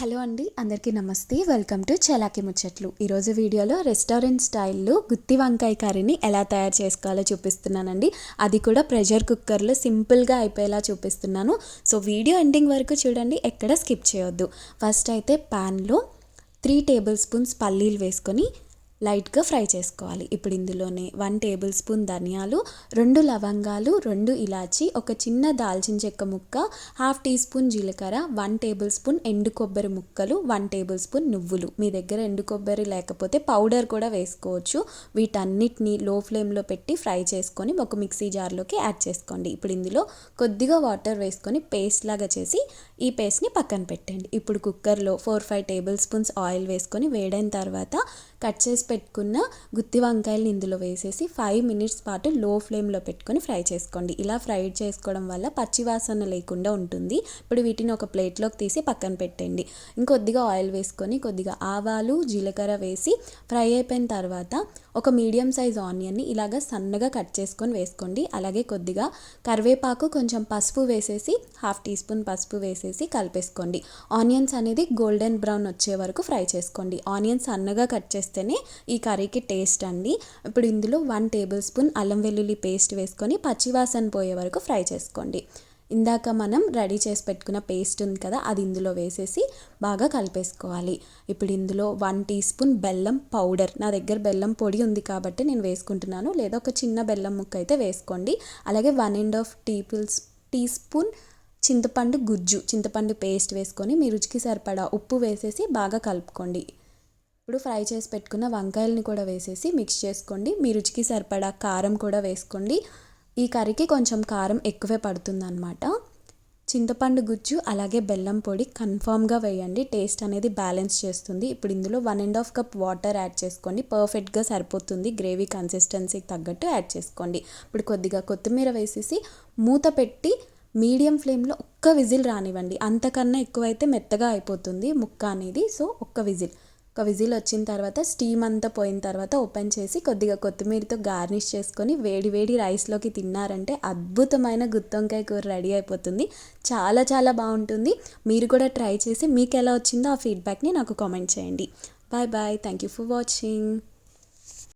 Hello అండి అందరికీ నమస్తే. వెల్కమ్ టు చలాకి ముచ్చట్లు. ఈరోజు వీడియోలో రెస్టారెంట్ స్టైల్లో గుత్తి వంకాయ కర్రీని ఎలా తయారు చేసుకోవాలో చూపిస్తున్నానండి. అది కూడా ప్రెషర్ కుక్కర్లో సింపుల్గా అయిపోయేలా చూపిస్తున్నాను. సో వీడియో ఎండింగ్ వరకు చూడండి ఎక్కడ స్కిప్ చేయొద్దు. ఫస్ట్ అయితే ప్యాన్లో త్రీ టేబుల్ స్పూన్స్ పల్లీలు వేసుకొని లైట్గా ఫ్రై చేసుకోవాలి. ఇప్పుడు ఇందులోనే వన్ టేబుల్ స్పూన్ ధనియాలు రెండు లవంగాలు రెండు ఇలాచి ఒక చిన్న దాల్చిన చెక్క ముక్క హాఫ్ టీ స్పూన్ జీలకర్ర వన్ టేబుల్ స్పూన్ ఎండు కొబ్బరి ముక్కలు వన్ టేబుల్ స్పూన్ నువ్వులు. మీ దగ్గర ఎండు కొబ్బరి లేకపోతే పౌడర్ కూడా వేసుకోవచ్చు. వీటన్నిటిని లో ఫ్లేమ్లో పెట్టి ఫ్రై చేసుకొని ఒక మిక్సీ జార్లోకి యాడ్ చేసుకోండి. ఇప్పుడు ఇందులో కొద్దిగా వాటర్ వేసుకొని పేస్ట్ లాగా చేసి ఈ పేస్ట్ని పక్కన పెట్టండి. ఇప్పుడు కుక్కర్లో four five tablespoons oil వేసుకొని వేడైన తర్వాత కట్ చేసి పెట్టుకున్న గుత్తి వంకాయలని ఇందులో వేసేసి ఫైవ్ మినిట్స్ పాటు లో ఫ్లేమ్లో పెట్టుకొని ఫ్రై చేసుకోండి. ఇలా ఫ్రై చేసుకోవడం వల్ల పచ్చివాసన లేకుండా ఉంటుంది. ఇప్పుడు వీటిని ఒక ప్లేట్లోకి తీసి పక్కన పెట్టండి. ఇంకొద్దిగా ఆయిల్ వేసుకొని కొద్దిగా ఆవాలు జీలకర్ర వేసి ఫ్రై అయిపోయిన తర్వాత ఒక మీడియం సైజ్ ఆనియన్ని ఇలాగ సన్నగా కట్ చేసుకొని వేసుకోండి. అలాగే కొద్దిగా కరివేపాకు కొంచెం పసుపు వేసేసి హాఫ్ టీ స్పూన్ పసుపు వేసేసి కలిపేసుకోండి. ఆనియన్స్ అనేది గోల్డెన్ బ్రౌన్ వచ్చే వరకు ఫ్రై చేసుకోండి. ఆనియన్స్ సన్నగా కట్ చేస్తేనే ఈ కర్రీకి టేస్ట్ అండి. ఇప్పుడు ఇందులో వన్ టేబుల్ స్పూన్ అల్లం వెల్లుల్లి పేస్ట్ వేసుకొని పచ్చివాసన పోయే వరకు ఫ్రై చేసుకోండి. ఇందాక మనం రెడీ చేసి పెట్టుకున్న పేస్ట్ ఉంది కదా అది ఇందులో వేసేసి బాగా కలిపేసుకోవాలి. ఇప్పుడు ఇందులో వన్ టీ స్పూన్ బెల్లం పౌడర్ నా దగ్గర బెల్లం పొడి ఉంది కాబట్టి నేను వేసుకుంటున్నాను. లేదా ఒక చిన్న బెల్లం ముక్క అయితే వేసుకోండి. అలాగే one and half teaspoons teaspoon చింతపండు గుజ్జు చింతపండు పేస్ట్ వేసుకొని మీ రుచికి సరిపడా ఉప్పు వేసేసి బాగా కలుపుకోండి. ఇప్పుడు ఫ్రై చేసి పెట్టుకున్న వంకాయలని కూడా వేసేసి మిక్స్ చేసుకోండి. మీ రుచికి సరిపడా కారం కూడా వేసుకోండి. ఈ కర్రీకి కొంచెం కారం ఎక్కువే పడుతుందన్నమాట. చింతపండు గుజ్జు అలాగే బెల్లం పొడి కన్ఫామ్గా వేయండి. టేస్ట్ అనేది బ్యాలెన్స్ చేస్తుంది. ఇప్పుడు ఇందులో one and half cup water add చేసుకోండి. పర్ఫెక్ట్గా సరిపోతుంది. గ్రేవీ కన్సిస్టెన్సీకి తగ్గట్టు యాడ్ చేసుకోండి. ఇప్పుడు కొద్దిగా కొత్తిమీర వేసేసి మూత పెట్టి మీడియం ఫ్లేమ్లో ఒక్క విజిల్ రానివ్వండి. అంతకన్నా ఎక్కువైతే మెత్తగా అయిపోతుంది ముక్క అనేది. సో ఒక్క విజిల్. ఒక విజిల్ వచ్చిన తర్వాత స్టీమ్ అంతా పోయిన తర్వాత ఓపెన్ చేసి కొద్దిగా కొత్తిమీరతో గార్నిష్ చేసుకొని వేడి వేడి రైస్లోకి తిన్నారంటే అద్భుతమైన గుత్తొంకాయ కూర రెడీ అయిపోతుంది. చాలా చాలా బాగుంటుంది. మీరు కూడా ట్రై చేసి మీకు ఎలా వచ్చిందో ఆ ఫీడ్బ్యాక్ని నాకు కామెంట్ చేయండి. Bye bye. Thank you for watching.